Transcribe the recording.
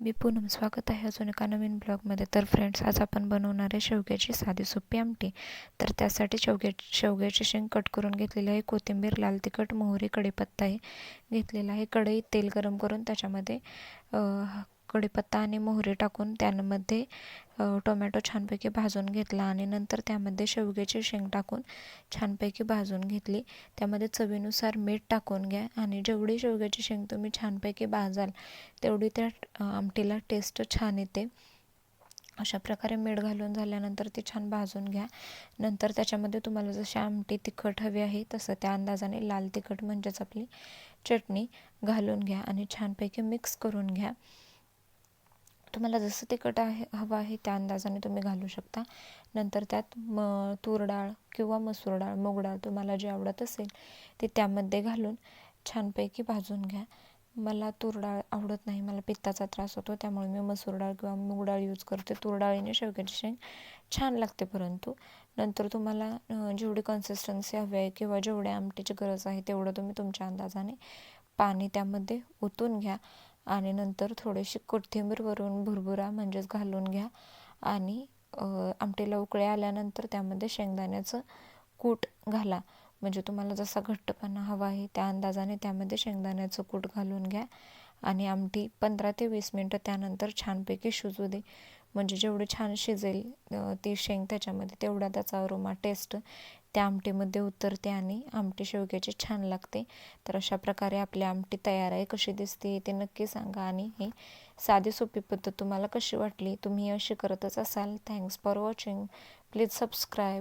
मी पूनम स्वागत आहे अजून एका नवीन ब्लॉगमध्ये. तर फ्रेंड्स आज आपण बनवणार आहे शेवग्याची साधी सोपी आमटी. तर त्यासाठी शेवग्या शेवग्याची शेंग कट करून घेतलेली आहे. कोथिंबीर लाल तिखट मोहरी कढीपत्ता आहे घेतलेला आहे. कढईत तेल गरम करून त्याच्यामध्ये कढीपत्ता आणि मोहरी टाकून त्यामध्ये टोमॅटो छानपैकी भाजून घेतला आणि नंतर त्यामध्ये शेवग्याची शेंग टाकून छानपैकी भाजून घेतली. त्यामध्ये चवीनुसार मीठ टाकून घ्या आणि जेवढी शेवग्याची शेंग तुम्ही छानपैकी भाजाल तेवढी त्या आमटीला टेस्ट छान येते. अशा प्रकारे मीठ घालून झाल्यानंतर ती छान भाजून घ्या. नंतर त्याच्यामध्ये तुम्हाला जशी आमटी तिखट हवी आहे तसं त्या अंदाजाने लाल तिखट म्हणजेच आपली चटणी घालून घ्या आणि छानपैकी मिक्स करून घ्या. तुम्हाला जसं तिखट आहे हवं आहे त्या अंदाजाने तुम्ही घालू शकता. नंतर त्यात म तूर डाळ किंवा मसूर डाळ मूग डाळ तुम्हाला जे आवडत असेल ते त्यामध्ये घालून छानपैकी भाजून घ्या. मला तूर डाळ आवडत नाही मला पित्ताचा त्रास होतो त्यामुळे मी मसूर डाळ किंवा मूग डाळ यूज करते. तूर डाळीने शेवग्याची शेंग छान लागते परंतु. नंतर तुम्हाला जेवढी कन्सिस्टन्सी हवी आहे किंवा जेवढ्या आमटीची गरज आहे तेवढं तुम्ही तुमच्या अंदाजाने पाणी त्यामध्ये ओतून घ्या. आणि नंतर थोडीशी कोथिंबीर वरून भुरभुरा म्हणजेच घालून घ्या. आणि आमटीला उकळे आल्यानंतर त्यामध्ये शेंगदाण्याचं कूट घाला. म्हणजे तुम्हाला जसा घट्टपणा हवा आहे त्या अंदाजाने त्यामध्ये शेंगदाण्याचं कूट घालून घ्या. आणि आमटी पंधरा ते वीस मिनटं त्यानंतर छानपैकी शिजू दे. म्हणजे जेवढे छान शिजेल ती शेंग त्याच्यामध्ये तेवढा त्याचा अरोमा टेस्ट त्या आमटीमध्ये उतरते आणि आमटी शेवग्याची छान लागते. तर अशा प्रकारे आपली आमटी तयार आहे कशी दिसते ते नक्की सांगा आणि ही साधी सोपी पद्धत तुम्हाला कशी वाटली तुम्ही अशी करतच असाल. Thanks for watching please subscribe